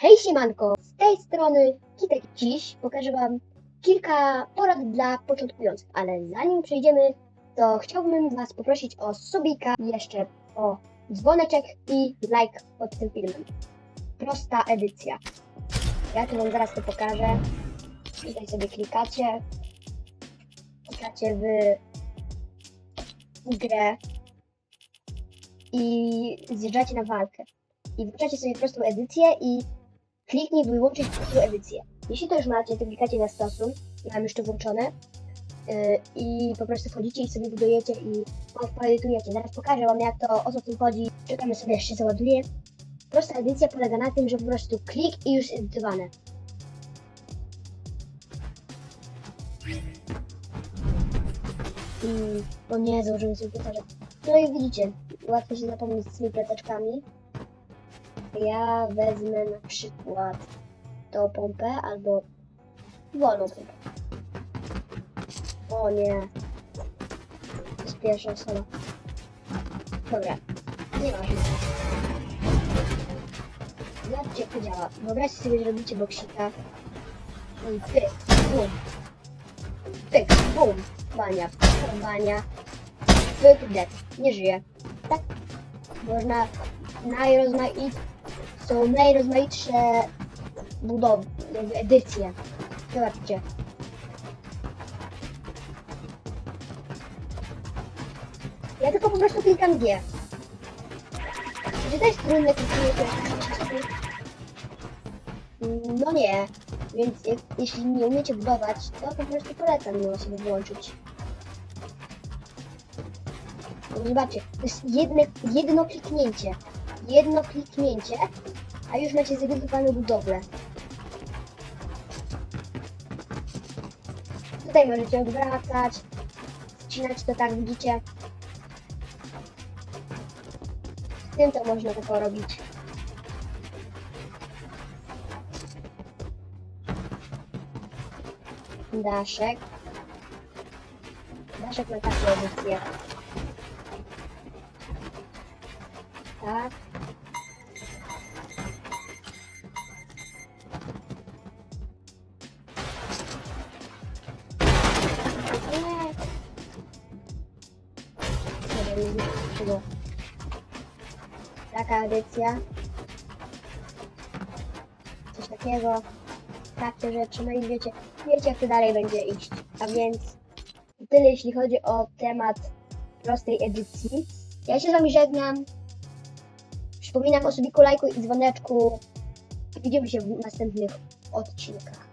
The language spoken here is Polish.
siemanko, z tej strony Kitek. Dziś pokażę Wam kilka porad dla początkujących, ale zanim przejdziemy, to chciałbym Was poprosić o subika, jeszcze o dzwoneczek i like pod tym filmem. Prosta edycja. Ja tu Wam zaraz to pokażę. Tutaj sobie klikacie, klikacie w grę i zjeżdżacie na walkę i włączacie sobie prostą edycję i kliknij wyłączyć prostą edycję. Jeśli to już macie, to klikacie na stosu, ja mam już to włączone yy, i po prostu wchodzicie i sobie budujecie i edytujecie. Zaraz pokażę wam jak to, o co w tym chodzi. Czekamy sobie, aż się załaduje. Prosta edycja polega na tym, że po prostu klik i już edytowane. I, o nie, założyłem sobie plececzek. No i widzicie, łatwo się zapomnieć z tymi plececzkami. Ja wezmę na przykład tą pompę albo wolną pompę. O nie. To jest pierwsza osoba. Dobra. Nieważne. Zobaczcie jak to działa. Wyobraźcie sobie, że robicie boksika. I pyk, bum. Pyk, bum. Bania, bania. Pyk, dead. Nie żyje. Tak? Można najrozmait... są najrozmaitsze budowy, edycje. Zobaczcie. Ja tylko po prostu klikam G. Czy jest trudne kliknięcie? No nie. Więc jeśli nie umiecie budować, to po prostu polecam ją sobie włączyć. No Zobaczcie, to jest jedne, jedno kliknięcie. Jedno kliknięcie, a już macie zedytowaną budowlę. Tutaj możecie odwracać, ścinać to tak, widzicie. Z tym to można tylko robić. Daszek. Daszek ma taką edycję. Tak. Zmieściło. Taka edycja. Coś takiego. Takie rzeczy. No i wiecie, wiecie jak to dalej będzie iść. A więc tyle jeśli chodzi o temat prostej edycji. Ja się z wami żegnam. Przypominam o subiku, lajku i dzwoneczku. Widzimy się w następnych odcinkach.